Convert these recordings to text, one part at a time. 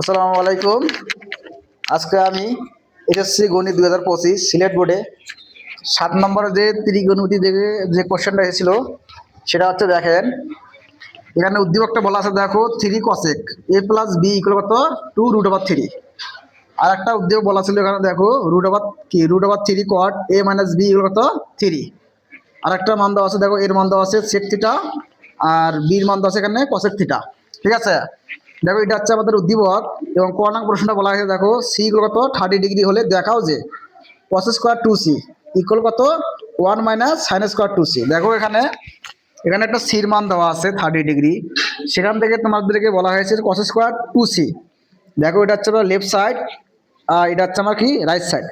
আসসালামু আলাইকুম। আজকে আমি এসএসসি গণিত দুই হাজার পঁচিশ সিলেট বোর্ডে সাত নম্বরে যে ত্রিগণিতি থেকে যে কোশ্চেনটা এসেছিল, সেটা হচ্ছে দেখেন, এখানে উদ্দীপকটা বলা আছে, দেখো, three cosec A plus B equal কত? টু রুট ওভার থ্রি আর একটা উদ্দীপক বলা ছিল এখানে, দেখো রুট ওভার কি? Root over three cot A minus B equal কত? থ্রি আর একটা মান দেওয়া আছে, দেখো, এর মান দেওয়া আছে সেক থিটা আর বির মান দেওয়া আছে এখানে কসেক থিটা ঠিক আছে? দেখো, এটা হচ্ছে আমাদের উদ্দীপক এবং কর্ণাঙ্ক প্রশ্নটা বলা হয়েছে, দেখো সি কত? থার্টি ডিগ্রি হলে দেখাও যে cos square two C equal কত? One minus sine square two C দেখো এখানে এখানে একটা সির মান দেওয়া আছে থার্টি ডিগ্রি সেখান থেকে তোমাদেরকে বলা হয়েছে কস স্কোয়ার টু সি দেখো, এটা হচ্ছে আমার লেফট সাইড আর এটা হচ্ছে আমার কি? রাইট সাইড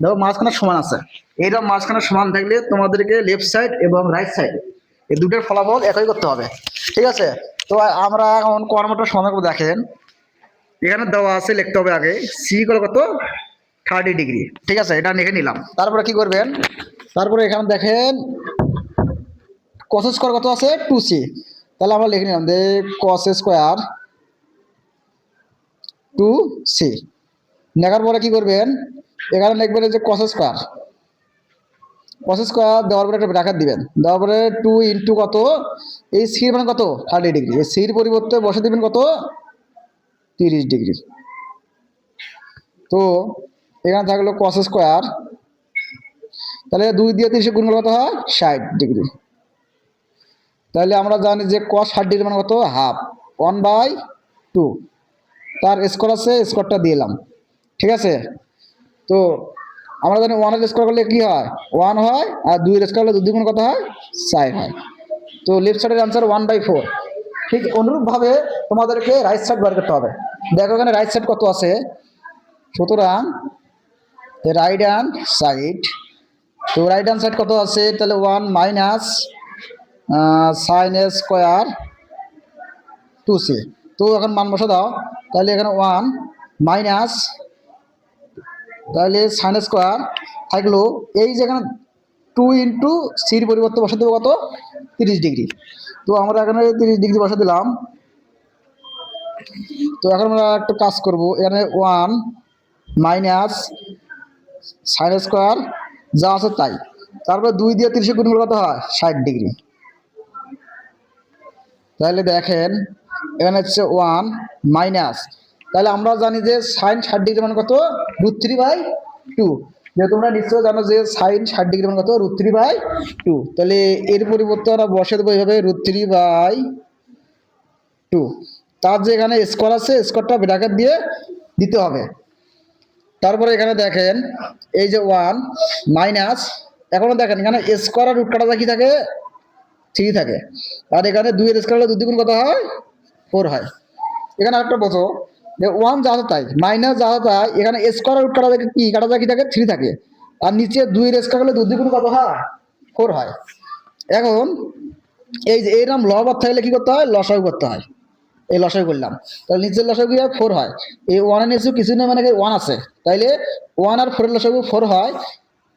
দেখো, মাঝখানে সমান আছে। এইরকম মাঝখানে সমান থাকলে তোমাদেরকে লেফট সাইড এবং রাইট সাইড এই দুটোর ফলাফল একই করতে হবে। ঠিক আছে? তো আমরা এখন কর্মটা সমাধান করে দেখেন। এখানে দেওয়া আছে, লিখতে হবে আগে। সি কত? থার্টি ডিগ্রি ঠিক আছে, এটা লিখে নিলাম। তারপরে কি করবেন? তারপরে এখানে দেখেন কস স্কোয়ার কত আছে? টু সি তাহলে আমরা লিখে নিলাম যে কস স্কোয়ার টু সি লেখার পরে কি করবেন? এখানে লিখবেন যে কস স্কোয়ার কস স্কোয়ার দেওয়ার পরে একটা ব্র্যাকেট দিবেন। দেওয়ার পরে টু ইন্টু কত? এই সির মানে কত? থার্টি ডিগ্রি এই সির পরিবর্তে বসে দিবেন কত? তিরিশ ডিগ্রি তো এখানে থাকল কস স্কোয়ার তাহলে দুই দিয়ে তিরিশে গুণ কত হয়? ষাট ডিগ্রি তাহলে আমরা জানি যে কস ষাট ডিগ্রি মানে কত? হাফ ওয়ান বাই টু তার স্কোয়ার আছে স্কোয়ারটা দিলাম ঠিক আছে? তো আমরা জানি ওয়ানের স্কোয়ার করলে কি হয়? ওয়ান হয় আর দুইয়ের স্কোয়ার করলে দুই দ্বিগুণ কত হয়? চার হয়। তো লেফট সাইডের আনসার ওয়ান বাই ফোর ঠিক অনুরূপভাবে তোমাদেরকে রাইট সাইড বার করতে হবে। দেখো এখানে রাইট সাইড কত আছে? সুতরাং রাইট হ্যান্ড সাইড তো রাইট হ্যান্ড সাইড কত আছে? তাহলে one minus sine square two C তো এখন মান বসে দাও তাহলে এখানে ওয়ান মাইনাস তাহলে সাইন স্কোয়ার থাকল এই যে এখানে টু ইন্টু সির পরিবর্তে বসে দেবো কত? তিরিশ ডিগ্রি। তো আমরা এখানে তিরিশ ডিগ্রি বসে দিলাম। তো এখন আমরা একটা কাজ করব। এখানে ওয়ান মাইনাস সাইন স্কোয়ার যা আছে তাই। তারপরে দুই দিয়ে তিরিশে গুণ কত হয়? ষাট ডিগ্রি। তাহলে দেখেন, এখানে হচ্ছে ওয়ান মাইনাস তাহলে আমরা জানি যে সাইন ষাট ডিগ্রি মানে কত? Root three by two. যে তোমরা নিশ্চয়ই জানো যে সাইন ষাট ডিগ্রি মানে কত? Root three by two. তাহলে এর পরিবর্তে আমরা বসে দেবো এইভাবে, রুট থ্রি বাই টু। তার যে এখানে স্কোয়ার আছে স্কোয়ারটা ব্র্যাকেট দিয়ে দিতে হবে। তারপরে এখানে দেখেন, এই যে ওয়ান মাইনাস এখনও দেখেন, এখানে স্কোয়ার আর রুট কাটা কি থাকে? থ্রি থাকে। আর এখানে দুইয়ের স্কোয়ার হলে দ্বিগুণ কত হয়? ফোর হয়। এখানে আরেকটা বোঝো। ওয়ান যা তাই। মাইনাস যা তাই, এখানে স্কোয়ার রুট কাটা থাকে কি? কাটা যায় কি থাকে? থ্রি থাকে। আর নিচে দুই স্কোয়ার হলে দুই কত হয়? ফোর হয়। এখন এই যে এইরকম লব থাকলে কি করতে হয়? লসাগু করতে হয়। এই লসাগু করলাম। তাহলে নিচের লসাগু ফোর হয়? এই ওয়ানের নিচে কিছু নেই মানে ওয়ান আছে। তাইলে ওয়ান আর ফোরের লসাগু ফোর হয়।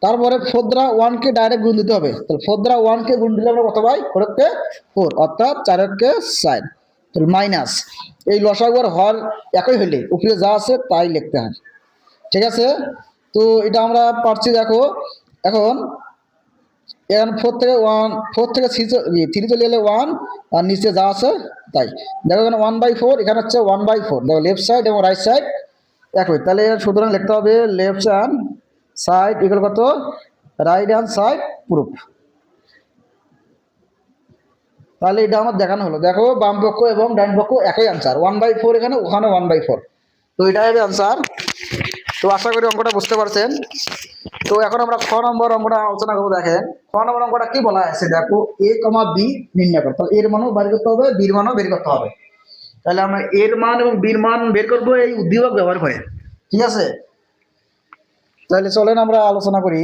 তারপরে ফোর দ্বারা ওয়ানকে ডাইরেক্ট গুণ দিতে হবে। তাহলে ফোর দ্বারা ওয়ানকে গুণ দিলে আমরা কত পাই? ফোরকে ফোর অর্থাৎ চারকে সাইন মাইনাস এই লসাগু আর হর একই হইলে, উপরে যা আছে তাই লিখতে হয়। ঠিক আছে? তো এটা আমরা পারছি, দেখো। এখন এখন ফোর থেকে ওয়ান ফোর থেকে থ্রি চলে এলে ওয়ান আর নিচে যা আছে তাই। দেখো এখানে ওয়ান বাই ফোর এখানে হচ্ছে ওয়ান বাই ফোর দেখো লেফট সাইড এবং রাইট সাইড একই। তাহলে সুতরাং লিখতে হবে লেফট হ্যান্ড সাইড ইকুয়াল কত? রাইট হ্যান্ড সাইড প্রুফ তাহলে এটা আমার দেখানো হলো। দেখো, বাম পক্ষ এবং ডান পক্ষ একই আনসার ওয়ান বাই ফোর এখানে, ওখানে ওয়ান বাই ফোর তো এটাই হবে আনসার তো আশা করি অঙ্কটা বুঝতে পারছেন। তো এখন আমরা খ নম্বর অঙ্কটা আলোচনা করব, দেখেন। খ নম্বর অঙ্কটা কি বলা আছে দেখো এ কমা বি নির্ণয় করতে হবে এর মানও বের করতে হবে বির মানও বের করতে হবে। তাহলে আমরা এর মান এবং বির মান বের করব এই উদ্দীপক ব্যবহার করে। ঠিক আছে? তাহলে চলেন আমরা আলোচনা করি।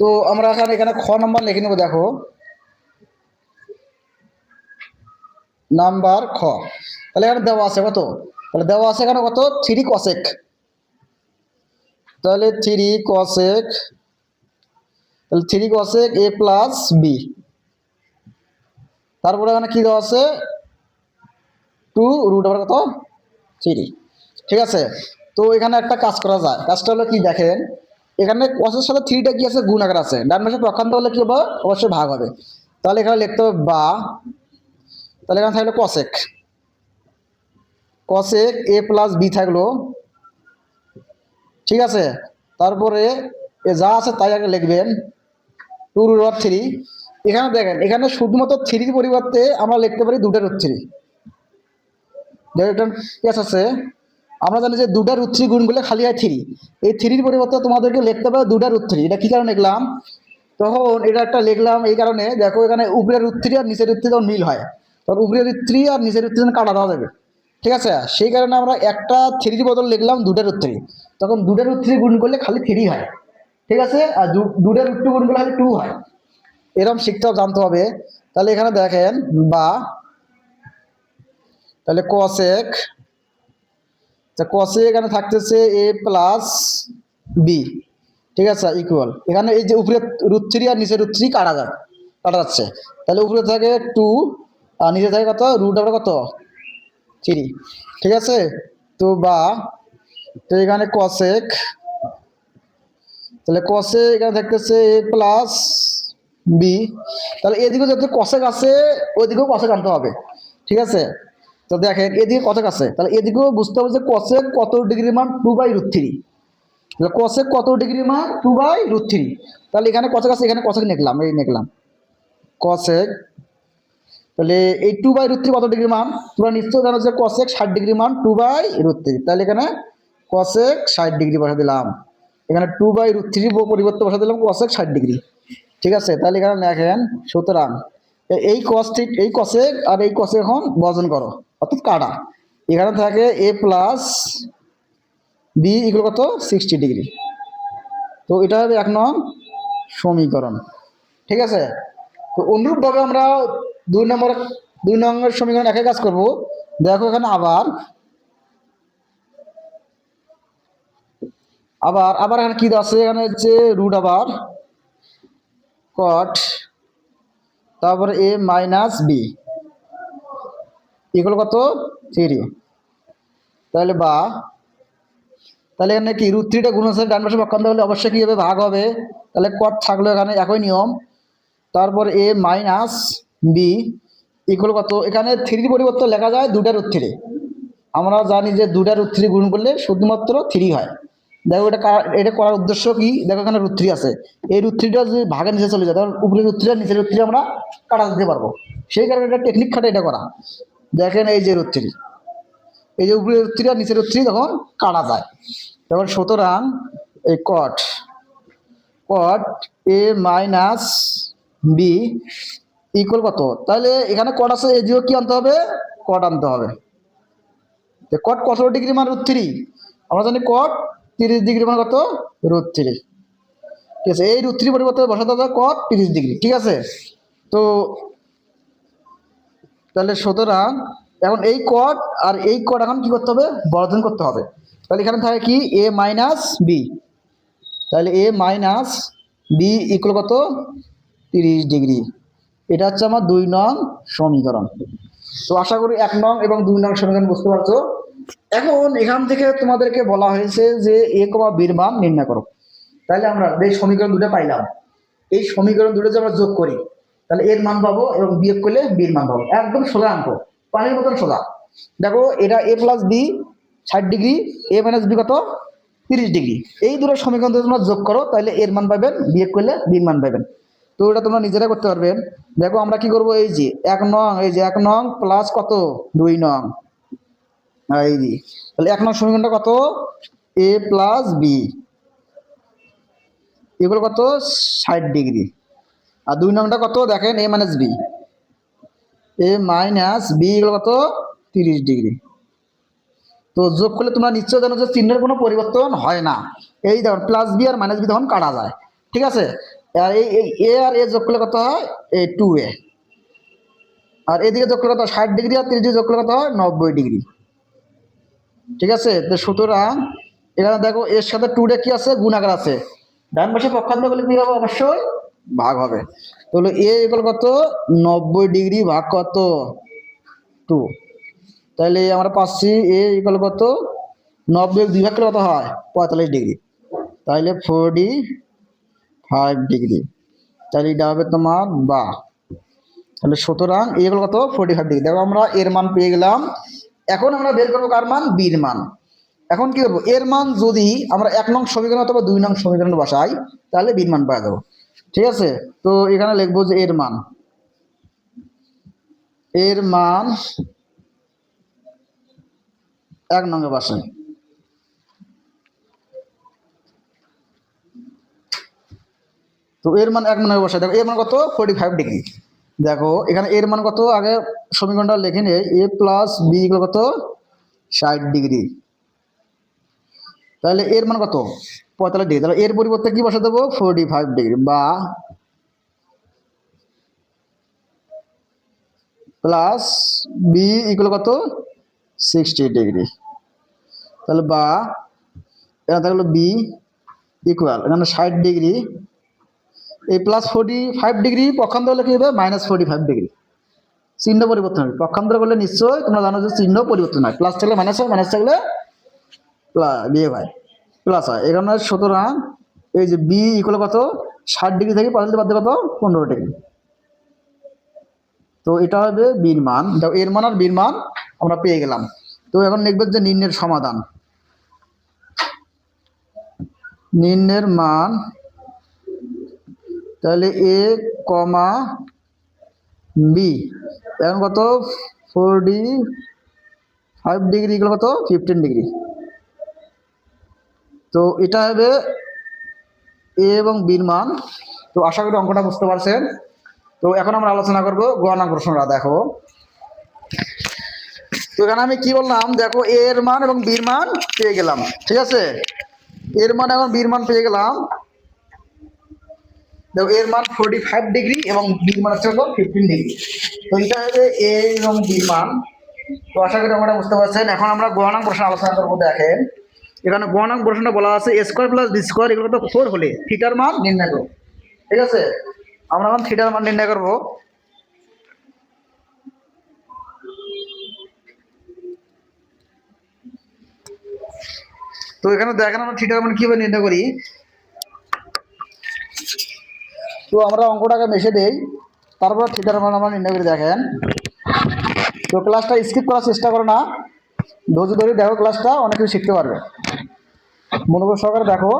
তো আমরা এখানে এখানে খ নাম্বার লিখে নেব, দেখো। নাম্বার খ। তাহলে এখানে দেওয়া আছে কত? তাহলে দেওয়া আছে এখানে কত? থ্রি কসেক তাহলে থ্রি কসেক তাহলে three cosec A plus B তারপরে এখানে কি দেওয়া আছে? টু রুট ওভার কত? থ্রি। ঠিক আছে? তো এখানে একটা কাজ করা যায়। কাজটা হলো কি দেখেন? এখানে কসের সাথে থ্রিটা কি আছে? গুণ আকার আছে। ডান পাশে পক্ষান্ত হলে কি হবে? অবশ্যই ভাগ হবে। তাহলে এখানে লিখতে হবে বা। তাহলে এখানে থাকল cosec cosec A plus B থাকল। ঠিক আছে? তারপরে যা আছে তাই আগে লিখবেন। টু রুট ওভার থ্রি এখানে দেখেন, এখানে শুধুমাত্র থ্রির পরিবর্তে আমরা লিখতে পারি দুটা রুট থ্রি আছে আমরা জানি যে দুটা রুট থ্রি গুণ করলে খালি হয় থ্রি এই থ্রির পরিবর্তে তোমাদেরকে লিখতে হবে দুটা রুট এটা কি কারণে লিখলাম? তখন এটা একটা লিখলাম এই কারণে, দেখো এখানে উপরের রুট আর নিচের রুট তখন মিল হয়। তখন উপরের থ্রি আর নিচের রুট থ্রি কাটা দেওয়া যাবে। ঠিক আছে? সেই কারণে আমরা একটা থ্রির বদল লিখলাম দুটা রুট তখন দুটা রুট গুণ করলে খালি থ্রি হয়। ঠিক আছে? আর দু- দুটা রুট গুণ করলে খালি টু হয়। এরকম শিখতেও জানতে হবে। তাহলে এখানে দেখেন বা, তাহলে কসেক কসে এখানে থাকতেছে এ প্লাস বি ঠিক আছে ইকুয়াল এখানে এই যে উপরে রুট থ্রি আর নিচে রুট থ্রি কাটা যায়, কাটা যাচ্ছে। তাহলে উপরে থাকে টু আর নিচে থাকে কত? রুট আবার কত? থ্রি ঠিক আছে? তো বা, তো এখানে কসেক তাহলে কসে এখানে থাকতেছে এ প্লাস বি তাহলে এদিকেও যাতে কসেক আছে, ওইদিকেও কসেক আনতে হবে, ঠিক আছে? তো দেখেন, এদিকে কসেক আছে? তাহলে এদিকেও বুঝতে হবে যে কসেক কত ডিগ্রি মান টু বাই রুট থ্রি তাহলে কসেক কত ডিগ্রি মান টু বাই রুট থ্রি তাহলে এখানে কসেক আছে? এখানে কসেক লিখলাম এই লিখলাম কসেক তাহলে এই টু বাই রুট থ্রি কত ডিগ্রি মান? তোমরা নিশ্চয় জানো যে কসেক ষাট ডিগ্রি মান টু বাই রুট থ্রি তাহলে এখানে কসেক ষাট ডিগ্রি বসা দিলাম। এখানে টু বাই রুট থ্রি পরিবর্তে বসা দিলাম কসেক ষাট ডিগ্রি। ঠিক আছে? তাহলে এখানে দেখেন, সুতরাং এই কস ঠিক এই কসেক আর এই কসেক এখন বর্জন করো। অর্থাৎ কাটা। এখানে থাকে এ প্লাস বি ইকুয়াল কত? সিক্সটি ডিগ্রি তো এটা হবে এক নং সমীকরণ। ঠিক আছে? তো অনুরূপভাবে আমরা দুই নম্বর দুই নম্বর সমীকরণ একই কাজ করব। দেখো এখানে আবার আবার আবার এখানে কি আছে? এখানে হচ্ছে রুট আবার কট তারপরে এ মাইনাস বি ইকুয়াল কত? থ্রি। তাহলে বা, তাহলে এখানে কি? রুট থ্রিটা গুণ আছে ডান পাশে পক্ষান্ত হলে অবশ্যই কী হবে? ভাগ হবে। তাহলে কট থাকল এখানে একই নিয়ম। তারপর এ মাইনাস বি ইকুয়াল কত? এখানে থ্রির পরিবর্তে লেখা যায় দুটা রুট থ্রি আমরা জানি যে দুটা রুট গুণ করলে শুধুমাত্র থ্রি হয়। দেখো এটা এটা করার উদ্দেশ্য কি? দেখো এখানে রুট থ্রি আছে। এই রুট থ্রিটা যদি ভাগে নিচে চলে যায় তখন উপরে রুট নিচের রুট আমরা কাটা দিতে পারব। সেই কারণে এটা টেকনিক খাটে এটা করা। দেখেন এই যে রুট থ্রি এই যে উপরে রুট থ্রি আর নিচের রুট থ্রি তখন কাটা যায়। তখন সুতরাং এই cot cot A minus B equal কত? তাহলে এখানে কট আছে এদিকেও কি আনতে হবে? কট আনতে হবে। কট কত ডিগ্রি মান রুট থ্রি আমরা জানি কট তিরিশ ডিগ্রি মান কত? রুট থ্রি ঠিক আছে, এই রুট থ্রি পরিবর্তে বসাতে হবে কট তিরিশ ডিগ্রি ঠিক আছে? তো তাহলে সুতরাং এখন এই কট আর এই কট এখন কি করতে হবে? বর্জন করতে হবে। তাহলে এখানে থাকে কি? এ মাইনাস বি তাহলে এ মাইনাস বি ইকুয়াল কত? তিরিশ ডিগ্রি। এটা হচ্ছে আমার দুই নং সমীকরণ। তো আশা করি এক নং এবং দুই নং সমীকরণ বুঝতে পারছ। এখন এখান থেকে তোমাদেরকে বলা হয়েছে যে এ কমা বির মান নির্ণয় করো। তাহলে আমরা এই সমীকরণ দুটো পাইলাম, এই সমীকরণ দুটো যদি আমরা যোগ করি তাহলে এর মান পাবো এবং বিয়োগ করলে বির মান পাবো। একদম সোজা অঙ্ক পানির মতন সোজা। দেখো, এটা এ প্লাস বি ষাট ডিগ্রি। এ মাইনাস বি কত? তিরিশ ডিগ্রি। এই দুটো সমীকরণ তোমরা যোগ করো, তাহলে এর মান পাবেন বিয়োগ করলে বির মান পাবেন তো এটা তোমরা নিজেরা করতে পারবেন দেখো, আমরা কি করব? এই যে, এক নং, এই যে, এক নং প্লাস কত? দুই নং। এই যে, তাহলে এক নং সমীকরণটা কত? এ প্লাস বি এগুলো কত? ষাট ডিগ্রি। আর দুই নংটা কত দেখেন? A minus B A minus B এগুলো কত? তিরিশ ডিগ্রি। তো যোগ করলে তোমরা নিশ্চয় জানো যে চিহ্নের কোনো পরিবর্তন হয় না। এই দেখো প্লাস বি আর মাইনাস বি তখন কাটা যায়। ঠিক আছে? আর এই এ আর এ যোগ করলে কত হয়? এ টু এ আর এদিকে যোগ করলে কত ষাট ডিগ্রি আর তিরিশ ডিগ্রি যোগ করলে কত হয়? নব্বই ডিগ্রি। ঠিক আছে? তো সুতরাং এখানে দেখো এর সাথে টু ডে কি আছে? গুণাকার আছে। ডান পাশে পক্ষান্তর করলে কি হবে অবশ্যই। ভাগ হবে। তাহলে এ ইকুয়াল কত? নব্বই ডিগ্রি ভাগ কত? টু তাহলে আমরা পাচ্ছি এ ইকুয়াল কত? নব্বই দুই ভাগ কত হয়? পঁয়তাল্লিশ ডিগ্রি। তাহলে ফোরটি ফাইভ ডিগ্রি। তাহলে এটা হবে তোমার বা তাহলে সুতরাং এগুলো কত? Forty five degree. দেখো আমরা এর মান পেয়ে গেলাম। এখন আমরা বের করব কার মান? বির মান। এখন কি করব? এর মান যদি আমরা এক নং সমীকরণ অথবা দুই নং সমীকরণ বসাই, তাহলে বির মান পাওয়া যাব। ঠিক আছে? তো এখানে লিখব যে এর মান। এর মান এক নঙ্গে বসাই তো এর মান এক নঙ্গে বসাই দেখো, এর মান কত? ফোর্টি ফাইভ ডিগ্রি দেখো, এখানে এর মান কত? আগে সমীকরণটা লিখে নে এ প্লাস বি কত? ষাট ডিগ্রি তাহলে এর মান কত? পঁয়তাল্লিশ ডিগ্রি তাহলে এর পরিবর্তে কি বসে দেবো? ফোর্টি ফাইভ ডিগ্রি বা প্লাস বি ইকুয়াল কত? সিক্সটি ডিগ্রি তাহলে বা, এখানে থাকল বি ইকুয়াল এখানে ষাট ডিগ্রি এই প্লাস ফোর্টি ফাইভ ডিগ্রি পক্ষান্তর হলে কি হবে মাইনাস ফোর্টি ফাইভ ডিগ্রি চিহ্ন পরিবর্তন হবে। পক্ষান্তর করলে নিশ্চয়ই তোমরা জানো যে চিহ্ন পরিবর্তন হয়। প্লাস থাকলে মাইনাস হয় মাইনাস থাকলে বিয়ে হয়। প্লাস হয়। এখানে সুতরাং এই যে বি ইকুয়াল কত? ষাট ডিগ্রি থেকে পাঁচ বাদ কত? পনেরো ডিগ্রি। তো এটা হবে বীর মান। দেখো, এর মান আর বীর মান আমরা পেয়ে গেলাম। তো এখন লিখবে যে নিম্নের সমাধান। নিম্নের মান, তাহলে এ কমা বি এখন কত? ফোরটি ফাইভ ডিগ্রি কত? ফিফটিন ডিগ্রি তো এটা হবে এ এবং বির মান। তো আশা করি অঙ্কটা বুঝতে পারছেন। তো এখন আমরা আলোচনা করব গণনা প্রশ্নটা, দেখো। তো এখানে আমি কি বললাম? দেখো এ এর মান এবং বির মান পেয়ে গেলাম, ঠিক আছে? এর মান এবং বির মান পেয়ে গেলাম। দেখো এর মান ফোর্টি ফাইভ ডিগ্রি এবং বির মান হচ্ছে ফিফটিন ডিগ্রি তো এটা হবে এ এবং বির মান। তো আশা করি আমরা বুঝতে পারছেন। এখন আমরা গণনা প্রশ্ন আলোচনা করব, দেখেন। এখানে গণনা প্রশ্নটা বলা আছে স্কোয়ার প্লাস বি স্কোয়ার এগুলো তো ফোর হলে থিটার মান নির্ণয় করো। ঠিক আছে? আমরা এখন থিটার মান নির্ণয় করব। তো এখানে দেখেন আমরা থিটার মান কীভাবে নির্ণয় করি? তো আমরা অঙ্কটাকে মেশে দেই, তারপর থিটার মান আমরা নির্ণয় করে, দেখেন। তো ক্লাসটা স্কিপ করার চেষ্টা করো না। ধৈর্য ধরে দেখো ক্লাসটা অনেক কিছু শিখতে পারবে। মনোযোগ সহকারে দেখো।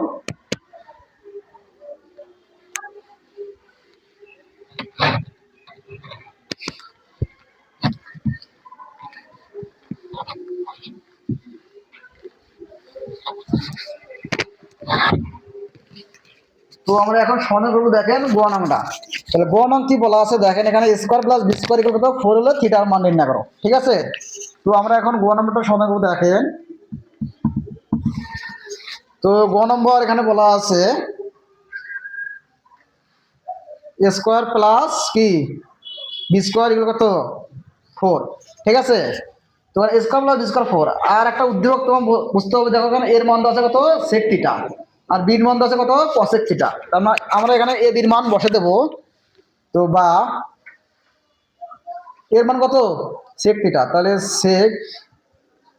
তো আমরা এখন সমাধান করব দেখেন গ নামটা। তাহলে গ নাম কি বলা আছে? দেখেন এখানে স্কোয়ার প্লাস বি স্কোয়ার কত ফোর হলে থিটার মান নির্ণয় করো। ঠিক আছে? তো আমরা এখন গ নম্বরটা করব, দেখেন। তো গ নম্বর এখানে বলা আছে, স্কোয়ার প্লাস কি? বি স্কোয়ার ইকুয়াল কত? ফোর। ঠিক আছে? তোমার square plus B square four. আর একটা উদ্যোগ তোমার বুঝতে হবে, দেখো এখানে এর মান দেওয়া আছে কত? সেক থিটা আর বির মান দেওয়া আছে কত? থিটা তার মানে আমরা এখানে এ বির মান বসে দেবো। তো বা এর মান কত? সেক থিটা তাহলে সেক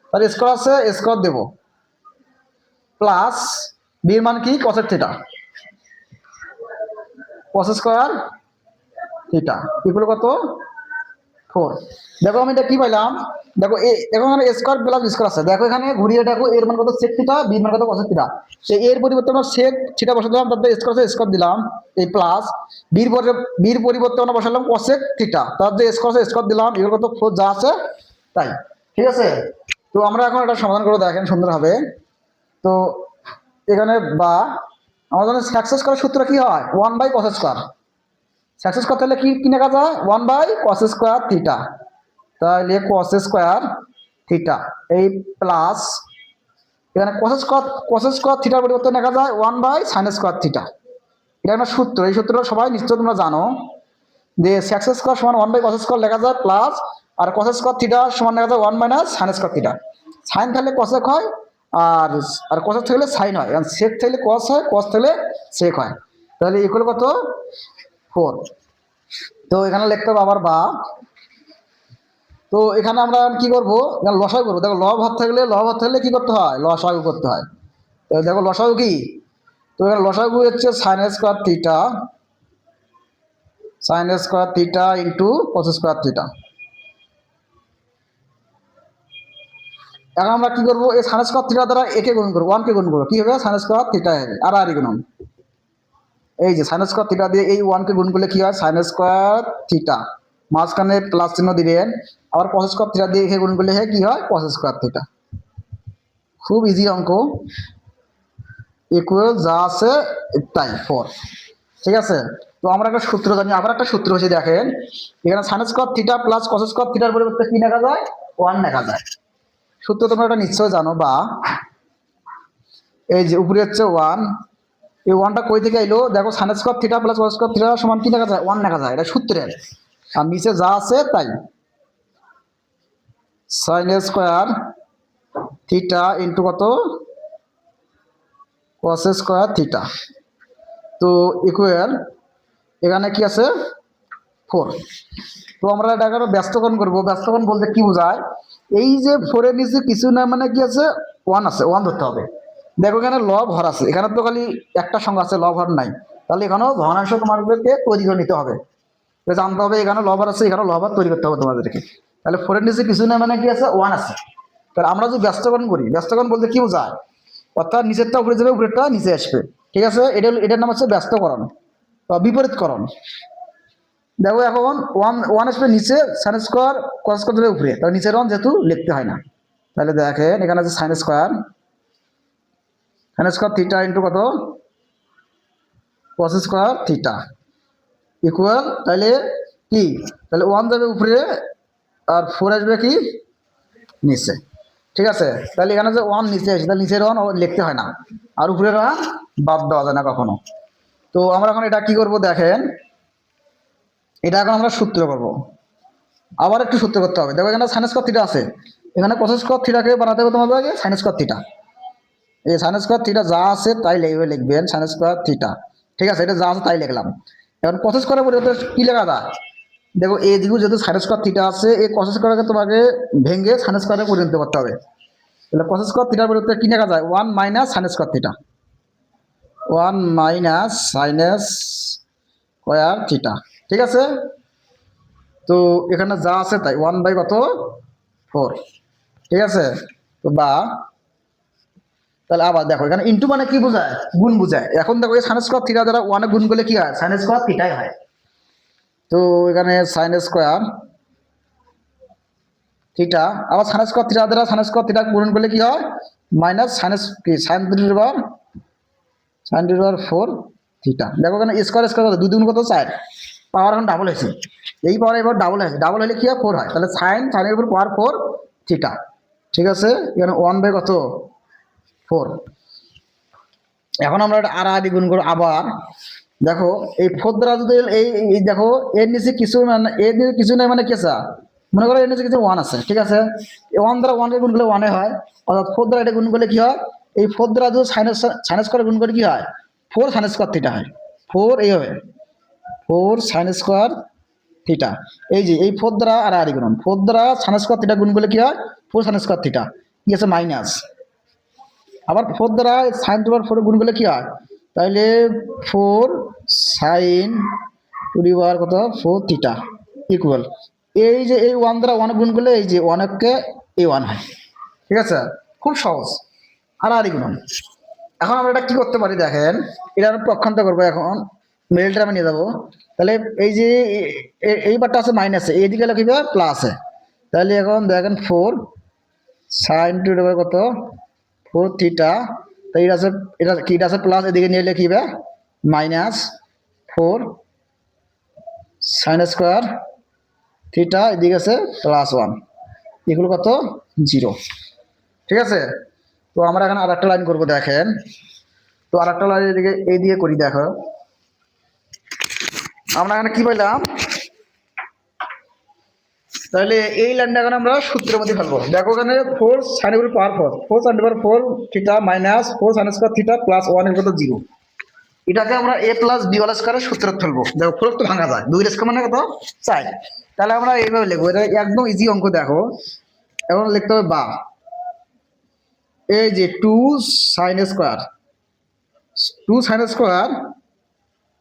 তাহলে স্কোয়ার আছে স্কোয়ার দেব। প্লাস বির মান কি? কসের থিটা কস স্কোয়ার থিটা এগুলো কত? ফোর দেখো আমি এটা কি পাইলাম? দেখো এ এখন স্কোয়ার প্লাস স্কোয়ার আছে। দেখো এখানে ঘুরিয়ে দেখো এর মান কত? সেক থিটা বি মান কত? কসেক থিটা সেই এর পরিবর্তে আমরা সেক থিটা বসে দিলাম তারপরে স্কোয়ার আছে স্কোয়ার দিলাম, এই প্লাস বির বির পরিবর্তে আমরা বসালাম কসেক থিটা তার যে স্কোয়ার আছে স্কোয়ার দিলাম এগুলো কত? ফোর যা আছে, তাই। ঠিক আছে? তো আমরা এখন এটা সমাধান করে দেখেন, সুন্দর হবে। তো এখানে বা, আমাদের সাকসেস করার সূত্র কি হয়? One by cos square success করতে হলে কি কি লেখা যায় one by cos square theta তাহলে কস স্কোয়ার থিটা এই প্লাস এখানে কস স্কোয়ার কস স্কোয়ার থিটার পরিবর্তে লেখা যায় one by sine square theta এটা একটা সূত্র, এই সূত্রটা সবাই নিশ্চয় তোমরা জানো। যে সাকস স্কোয়ার সমান ওয়ান বাই কস স্কোয়ার লেখা যায় প্লাস আর কস স্কোয়ার থিটা সমান লেখা যায় one minus sine square theta sine থাকলে কসেক হয়, আর আর কসেক থাকলে সাইন হয়। আর সেক থাকলে কস হয় কস থাকলে সেক হয়। তাহলে ইকুয়াল কত? ফোর। তো এখানে লিখতে হবে আবার বা। তো এখানে আমরা কি করব? এখানে লসাগু করব। দেখো ল ভাত থাকলে ল ভাত থাকলে কি করতে হয়? লসাগু করতে হয়। দেখো লসাগু কি? তো এখানে লসাগু হচ্ছে sine square theta sine square theta into cos square theta এখন আমরা কি করব? এই সাইন স্কোয়ার থিটা দ্বারা একে গুণ করব? ওয়ানকে গুণ করব। কি হবে? সাইন স্কোয়ার থিটা হবে। আর আর গুণন। এই যে সাইন স্কোয়ার থিটা দিয়ে এই ওয়ানকে গুণ করলে কি হয়? সাইন স্কোয়ার থিটা মাঝখানে প্লাস চিহ্ন দিবেন আবার কস স্কোয়ার থিটা দিয়ে গুণ করলে কি হয়? কস স্কোয়ার থিটা খুব ইজি অঙ্ক। ইকুয়াল যা আছে, তাই ফোর ঠিক আছে? তো আমরা একটা সূত্র জানি। আবার একটা সূত্র হচ্ছে, দেখেন। এখানে sine square theta plus cos square থিটার পরিবর্তে কি লেখা যায়? ওয়ান লেখা যায়। সূত্র তোমরা এটা নিশ্চয় জানো, বা এই যে উপরে হচ্ছে ওয়ান এই ওয়ানটা কই থেকে এলো দেখো sine square theta plus cos square theta সমান কি লেখা যায়? ওয়ান লেখা যায়, এটা সূত্রের। আর নিচে যা আছে, তাই। সাইন স্কোয়ার থিটা ইন্টু কত? কস স্কোয়ার থিটা তো ইকুয়াল এখানে কি আছে? ফোর তো আমরা এটা এখন ব্যস্তকরণ করব। ব্যস্তকরণ বলতে কি বোঝায়? এই যে ফোরের নিচে কিছু না মানে কি আছে? ওয়ান আছে ওয়ান ধরতে হবে। দেখো এখানে ল ভর আছে। এখানে তো খালি একটা সংখ্যা আছে ল ভর নাই। তাহলে এখানেও ভগ্নাংশ তোমাদেরকে তৈরি করে নিতে হবে। জানতে হবে, এখানে লভার আছে এখানে লভার তৈরি করতে হবে তোমাদেরকে। তাহলে ফোরের নিচে কিছু না মানে কি আছে? ওয়ান আছে। তাহলে আমরা যদি ব্যস্তকরণ করি, ব্যস্তকরণ বলতে কি বোঝায়? অর্থাৎ নিচেরটা উপরে যাবে, উপরেরটা নিচে আসবে। ঠিক আছে? এটা এটার নাম হচ্ছে ব্যস্তকরণ বা বিপরীতকরণ। দেখো এখন ওয়ান ওয়ান আসবে নিচে সাইন স্কোয়ার কস স্কোয়ার উপরে। তাহলে নিচের ওয়ান যেহেতু লিখতে হয় না। তাহলে দেখেন এখানে আছে sine square sine square theta into কত? Cos square theta. ইকুয়াল তাহলে কি? তাহলে ওয়ান যাবে উপরে আর ফোর আসবে কি? নিচে। ঠিক আছে? তাহলে এখানে যে ওয়ান নিচে আসে তাহলে নিচের ওয়ান লিখতে হয় না। আর উপরের ওয়ান বাদ দেওয়া যায় না কখনো। তো আমরা এখন এটা কি করব দেখেন? এটা এখন আমরা সূত্র করব। আবার একটু সূত্র করতে হবে। দেখো এখানে সাইন স্কোয়ার থিটা আছে। এখানে কস স্কোয়ার থিটাকে বানাতে হবে তোমাদের আগে সাইন স্কোয়ার থিটা। এই সাইন স্কোয়ার থিটা যা আছে তাই লিখবে লিখবেন সাইন স্কোয়ার থিটা ঠিক আছে, এটা যা আছে তাই লিখলাম। এখন কস স্কোয়ারের পরিবর্তে কি লেখা যায়? দেখো এই দিকেও যেহেতু সাইন স্কোয়ার থিটা আছে, এই কস স্কোয়ারকে তোমাকে ভেঙে সাইন স্কোয়ারে পরিণত করতে হবে। তাহলে কস স্কোয়ার থিটার পরিবর্তে কি লেখা যায়? One minus sine square theta one minus sinus square theta ঠিক আছে? তো এখানে যা আছে তাই ওয়ান বাই কত? ফোর ঠিক আছে? তো বা তাহলে আবার দেখো, এখানে ইন্টু মানে কি বোঝায়? গুণ বোঝায়। এখন দেখো, এই সাইন স্কোয়ার থিটা দ্বারা ওয়ানে গুণ করলে কি হয়? সাইন স্কোয়ার থিটাই হয়। তো এখানে সাইন স্কোয়ার থিটা আবার সাইন স্কোয়ার থিটা দ্বারা সাইন স্কোয়ার থিটা গুণ করলে কি হয়? মাইনাস সাইন কি সাইন থ্রি বার সাইন থ্রি বার ফোর থিটা দেখো এখানে স্কোয়ার স্কোয়ার দুই দুগুণ কত চার। পাওয়ার এখন ডাবল হয়েছে। এই পাওয়ার এবার ডাবল হয়েছে। ডাবল হলে কি হয়? ফোর হয়। তাহলে সাইন সাইনের উপর পাওয়ার ফোর থিটা ঠিক আছে? এখানে ওয়ান বাই কত? ফোর। এখন আমরা আর আদি গুণ করব আবার। দেখো, এই ফোর দ্বারা যদি এই দেখো, এর নিচে কিছু মানে এর নিচে কিছু নেই মানে কেসা? মনে করো এর নিচে কিছু ওয়ান আছে, ঠিক আছে? ওয়ান দ্বারা ওয়ানকে গুণ করলে ওয়ানে হয়, অর্থাৎ ফোর দ্বারা এটা গুণ করলে কি হয়? এই ফোর দ্বারা যদি সাইনাস সাইনাস করে গুণ করে কি হয়? ফোর সাইন স্কোয়ার থিটা হয়। ফোর এই হবে। ফোর সাইন স্কোয়ার থিটা এই যে, এই ফোর দ্বারা আর আড়ি গুণ। ফোর দ্বারা সাইন স্কোয়ার থিটা গুণ করলে কি হয়? ফোর সাইন স্কোয়ার থিটা কি আছে? মাইনাস আবার ফোর দ্বারা সাইন টু ফোর গুণ করলে কি হয়? তাহলে four sine two the power কত? ফোর থিটা ইকুয়াল এই যে এই ওয়ান দ্বারা ওয়ান গুণ করলে এই যে ওয়ানকে এই ওয়ান হয়। ঠিক আছে? খুব সহজ। আর আড়ি গুণন এখন আমরা এটা কি করতে পারি দেখেন? এটা আমরা পক্ষান্ত করব এখন। মেলটা আমি নিয়ে যাব। তাহলে এই যে এই পার্টটা আছে মাইনাসে এইদিকে লিখবে প্লাসে তাহলে এখন দেখেন ফোর সাইন টু কত? Four theta. তো এটা আছে এটা কি, এটা আছে প্লাস এদিকে নিয়ে লিখিবে minus four sine square theta এদিকে আছে প্লাস ওয়ান এগুলো কত? জিরো ঠিক আছে? তো আমরা এখানে আর একটা লাইন করব, দেখেন। তো আর একটা লাইন এদিকে এই দিয়ে করি, দেখো। আমরা এখানে কি পাইলাম? তাহলে এই লাইনটা এখন আমরা সূত্রের মধ্যে ফেলব। দেখো এখানে ফোর সাইন এর পাওয়ার ফোর ফোর সাইন এর four theta minus four sine square theta plus ওয়ানের কত জিরো এটাকে আমরা এ প্লাস বি ওয়াল স্কোয়ারের সূত্র ফেলব। দেখো ফোর তো ভাঙা যায়। দুই স্কোয়ার মানে কত? চাই তাহলে আমরা এইভাবে লিখব। এটা একদম ইজি অঙ্ক, দেখো। এখন লিখতে হবে বা। এই যে two sine square two sine square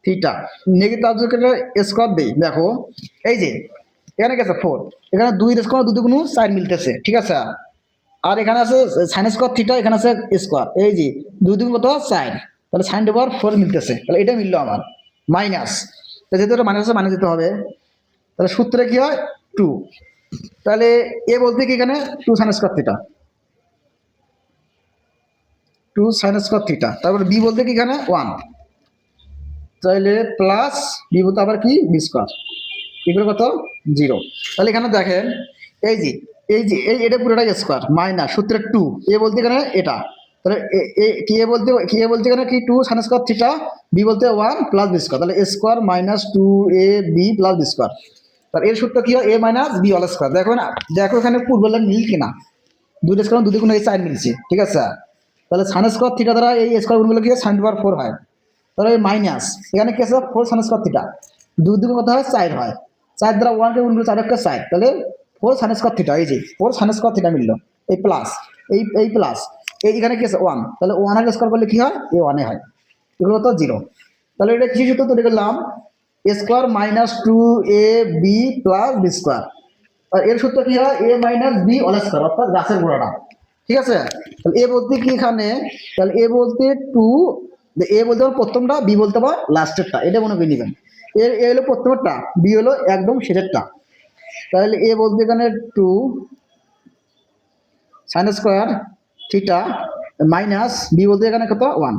theta negative square দিই। দেখো, এই যে এখানে গেছে, ফোর। এখানে দুই স্কোয়ার দুই দুগুণ সাইন মিলতেছে, ঠিক আছে? আর এখানে আছে সাইন স্কোয়ার থিটা এখানে আছে স্কোয়ার এই যে দুই দুগুণ কত? সাইন তাহলে সাইন ডিভার ফোর মিলতেছে। তাহলে এটা মিললো আমার। মাইনাস যেহেতু এটা মাইনাস মাইনাস দিতে হবে। তাহলে সূত্রে কি হয়? টু তাহলে এ বলতে কি এখানে? Two sine square theta two sine square theta তারপরে বি বলতে কি এখানে? ওয়ান তাহলে প্লাস বি বলতে আবার কি? বি স্কোয়ার এগুলো কত? জিরো। তাহলে এখানে দেখেন, এই যে এই যে, এই এটা পুরোটাই স্কোয়ার মাইনাস সূত্রে টু এ বলতে এখানে এটা। তাহলে কি এ বলতে, কি এ বলতে এখানে কি two sine square theta b বলতে ওয়ান প্লাস বি স্কোয়ার তাহলে square minus two a b plus b square তাহলে এর সূত্র কি হয়? A minus b all square দেখো না, দেখো এখানে পূর্বের মিল কিনা। দুটো স্কোয়ার দুটো কোনো এই সাইন মিলছে, ঠিক আছে? তাহলে সাইন স্কোয়ার থিটা দ্বারা এই স্কোয়ার গুণগুলো কি সাইন পাওয়ার ফোর হয়। তাহলে মাইনাস এখানে কি আছে? ফোর সাইন স্কোয়ার থিটা দুই কত হয়? চার হয়। চার দ্বারা ওয়ানকে গুণ করলে চার একটা চার তাহলে ফোর সাইন স্কোয়ার থিটা এই যে ফোর সাইন স্কোয়ার থিটা মিললো, এই প্লাস এই এই প্লাস এই এখানে কি আছে ওয়ান তাহলে ওয়ান আগে স্কোয়ার করলে কি হয়? এ ওয়ানে হয়, এগুলো তো জিরো তাহলে এটা কি সূত্র? তৈরি করলাম a square minus two a b plus b square আর এর সূত্র কি হয়? A minus b all square অর্থাৎ গাছের গোড়াটা, ঠিক আছে? তাহলে এ বলতে কি এখানে? তাহলে এ বলতে টু এ বলতে পারো প্রথমটা বি বলতে পারো লাস্টেরটা এটা মনে করে নেবেন। এ এ হলো প্রথমেরটা বি হলো একদম শেষেরটা। তাহলে এ বলতে এখানে two sine square theta minus b বলতে এখানে কত? ওয়ান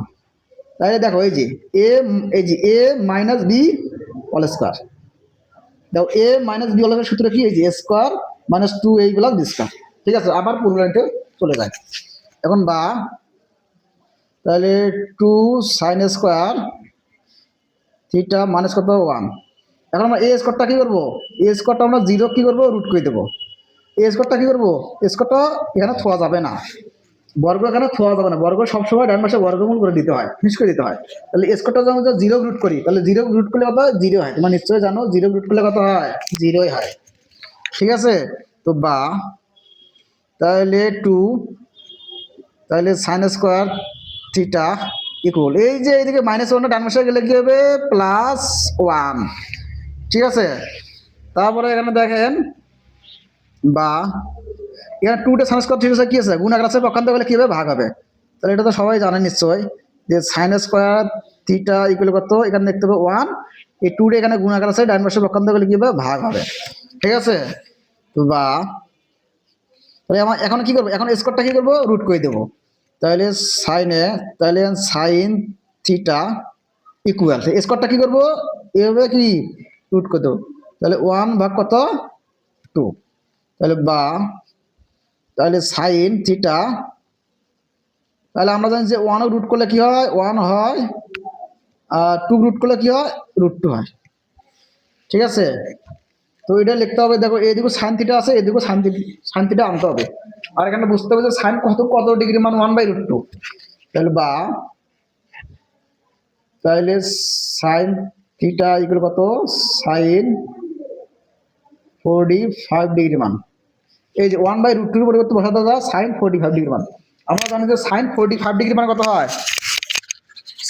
তাহলে দেখো এই যে এ এই যে a minus b all square দেখো এ মাইনাস বি অল সূত্র কি? এই যে স্কোয়ার মাইনাস টু এই প্লাস বি স্কোয়ার ঠিক আছে, আবার পুনরায়তে চলে যায়। এখন বা, তাহলে two sine square theta minus কত? ওয়ান এখন আমরা এ স্কোয়ারটা কী করব? এ স্কোয়ারটা আমরা জিরো কী করব? রুট করে দেবো। এ স্কোয়ারটা কী করব? এ স্কোয়ারটা এখানে থোয়া যাবে না। বর্গ এখানে থোয়া যাবে না। বর্গ সবসময় ডান পাশে বর্গমূল করে দিতে হয় ফিনিশ করে দিতে হয়। তাহলে স্কোয়ারটা যখন জিরো রুট করি, তাহলে জিরো রুট করলে কত জিরো হয়। তোমরা নিশ্চয়ই জানো জিরো রুট করলে কত হয়? জিরোই হয়। ঠিক আছে? তো বা, তাহলে টু তাহলে সাইন স্কোয়ার থিটা ইকুয়াল এই যে এইদিকে মাইনাস ওয়ানটা ডান পাশে গেলে কি হবে? প্লাস ওয়ান ঠিক আছে? তারপরে এখানে দেখেন, বা এখানে টুটা সাইন স্কোয়ার থিটা কি আছে? গুণাগার আছে পক্ষান্ত গেলে কী হবে? ভাগ হবে। তাহলে এটা তো সবাই জানে নিশ্চয় যে সাইন স্কোয়ার থিটা ইকুয়াল কত? এখানে দেখতে হবে ওয়ান এই টুটা এখানে গুণাগার আছে, ডান পাশে পক্ষান্ত গেলে কী হবে? ভাগ হবে। ঠিক আছে? বা, তাহলে আমার এখন কি করব? এখন স্কোয়ারটা কি করব? রুট করে দেবো। তাহলে সাইনে তাহলে সাইন থিটা ইকুয়াল স্কোয়ারটা কি করব? এভাবে কি? রুট করে দেবো। তাহলে ওয়ান ভাগ কত? টু তাহলে বা, তাহলে সাইন থিটা তাহলে আমরা জানি যে ওয়ানও রুট করলে কি হয়? ওয়ান হয়, আর টু রুট করলে কি হয়? রুট টু হয়। ঠিক আছে? তো এটা লিখতে হবে, দেখো এদিকে থিটা আছে, এদিকে সাইন থিটা আনতে হবে। আর এখানে বুঝতে হবে যে সাইন কত কত ডিগ্রি মান ওয়ান বাই রুট টু তাহলে বা, তাহলে সাইন থিটা ইকুয়াল কত? সাইন ফোরটি ফাইভ ডিগ্রি মান। এই যে ওয়ান বাই রুট টুর পরিবর্তে বসাতে যায় সাইন ফোরটি ফাইভ ডিগ্রি মান। আমরা জানি যে সাইন ফোরটি ফাইভ ডিগ্রি মান কত হয়?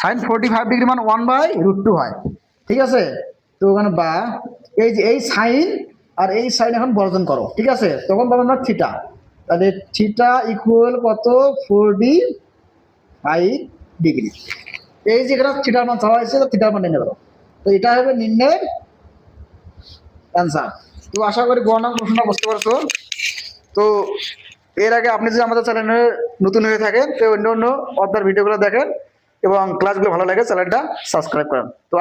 Sine forty five degree one by by root two হয়। ঠিক আছে? তো ওখানে বা এই যে এই সাইন আর এই সাইন এখন বর্জন করো, ঠিক আছে? তখন পাবেন না থিটা। তাহলে থিটা ইকুয়াল কত? ফোর ডি ফাইভ ডিগ্রি এই যে এখানে থিটার মান চাওয়া হয়েছে থিটার মান করো। তো এটা হবে নির্ণয়ের অ্যান্সার তো আশা করি গণনা প্রশ্নটা বুঝতে পারছ। তো এর আগে আপনি যদি আমাদের চ্যানেলে নতুন হয়ে থাকেন, তো অন্য অন্য অর্ধার ভিডিওগুলো দেখেন এবং ক্লাসগুলো ভালো লাগে, চ্যানেলটা সাবস্ক্রাইব করেন। তো